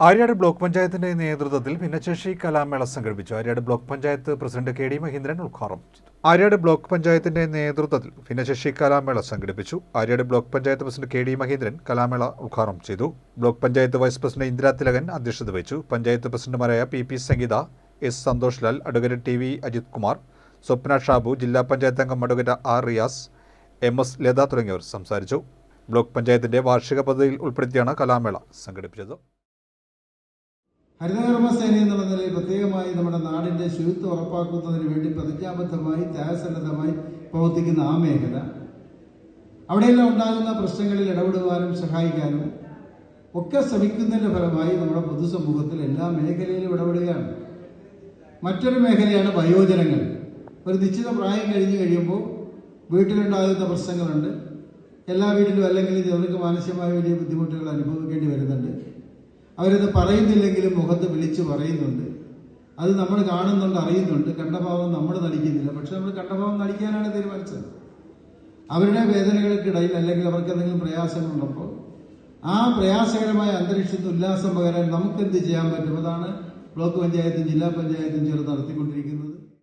Aryad block പഞ്ചായത്തിന്റെ നേതൃത്വത്തിൽ ഭിന്നശേഷി കലാമേള സംഘടിപ്പിച്ചു. Aryad block panchayat president K D Mahindran ഉദ്ഘാടനം ചെയ്തു. ആര്യാട് ബ്ലോക്ക് പഞ്ചായത്തിന്റെ നേതൃത്വത്തിൽ ഭിന്നശേഷി കലാമേള സംഘടിപ്പിച്ചു. Aryad block panchayat president K D Mahindran കലാമേള ഉദ്ഘാടനം ചെയ്തു. Block panchayat vice president Indira Thilakan അധ്യക്ഷത വഹിച്ചു. പഞ്ചായത്ത് പ്രസിഡന്റുമാരായ P P Sangeetha S Santhosh Lal advocate T V Ajith Kumar Swapna Shabu ജില്ലാ പഞ്ചായത്ത് അംഗം advocate R Riyas M S Latha തുടങ്ങിയവർ സംസാരിച്ചു. Block പഞ്ചായത്തിന്റെ വാർഷിക പദ്ധതിയിൽ ഉൾപ്പെടുത്തിയാണ് കലാമേള സംഘടിപ്പിച്ചത്. ഹരിതകർമ്മസേന എന്നുള്ള നിലയിൽ പ്രത്യേകമായി നമ്മുടെ നാടിന്റെ ശുചിത്വം ഉറപ്പാക്കുന്നതിന് വേണ്ടി പ്രതിജ്ഞാബദ്ധമായി ത്യാഗസന്നദ്ധമായി പ്രവർത്തിക്കുന്ന ആ മേഖല. അവിടെയെല്ലാം ഉണ്ടാകുന്ന പ്രശ്നങ്ങളിൽ ഇടപെടുവാനും സഹായിക്കാനും ഒക്കെ ശ്രമിക്കുന്നതിന്റെ ഫലമായി നമ്മുടെ പൊതുസമൂഹത്തിൽ എല്ലാ മേഖലയിലും ഇടപെടുകയാണ്. മറ്റൊരു മേഖലയാണ് വയോജനങ്ങൾ. ഒരു നിശ്ചിത പ്രായം കഴിഞ്ഞു കഴിയുമ്പോൾ വീട്ടിലുണ്ടാകുന്ന പ്രശ്നങ്ങളുണ്ട്. എല്ലാ വീട്ടിലും അല്ലെങ്കിൽ അവർക്ക് മാനസികമായ വലിയ ബുദ്ധിമുട്ടുകൾ വരുന്നുണ്ട് അവരത് പറയുന്നില്ലെങ്കിലും മുഖത്ത് വിളിച്ചു പറയുന്നുണ്ട്. അത് നമ്മൾ കാണുന്നുണ്ട് അറിയുന്നുണ്ട്. കണ്ടഭാവം നമ്മൾ നടിക്കുന്നില്ല. പക്ഷെ നമ്മൾ കണ്ടഭാവം നടിക്കാനാണ് തീരുമാനിച്ചത്. അവരുടെ വേദനകൾക്കിടയിൽ അല്ലെങ്കിൽ അവർക്ക് എന്തെങ്കിലും പ്രയാസങ്ങളുള്ളപ്പോൾ ആ പ്രയാസകരമായ അന്തരീക്ഷത്തിൽ ഉല്ലാസം പകരാൻ നമുക്ക് എന്ത് ചെയ്യാൻ പറ്റും? അതാണ് ബ്ലോക്ക് പഞ്ചായത്തും ജില്ലാ പഞ്ചായത്തും ചേർന്ന് നടത്തിക്കൊണ്ടിരിക്കുന്നത്.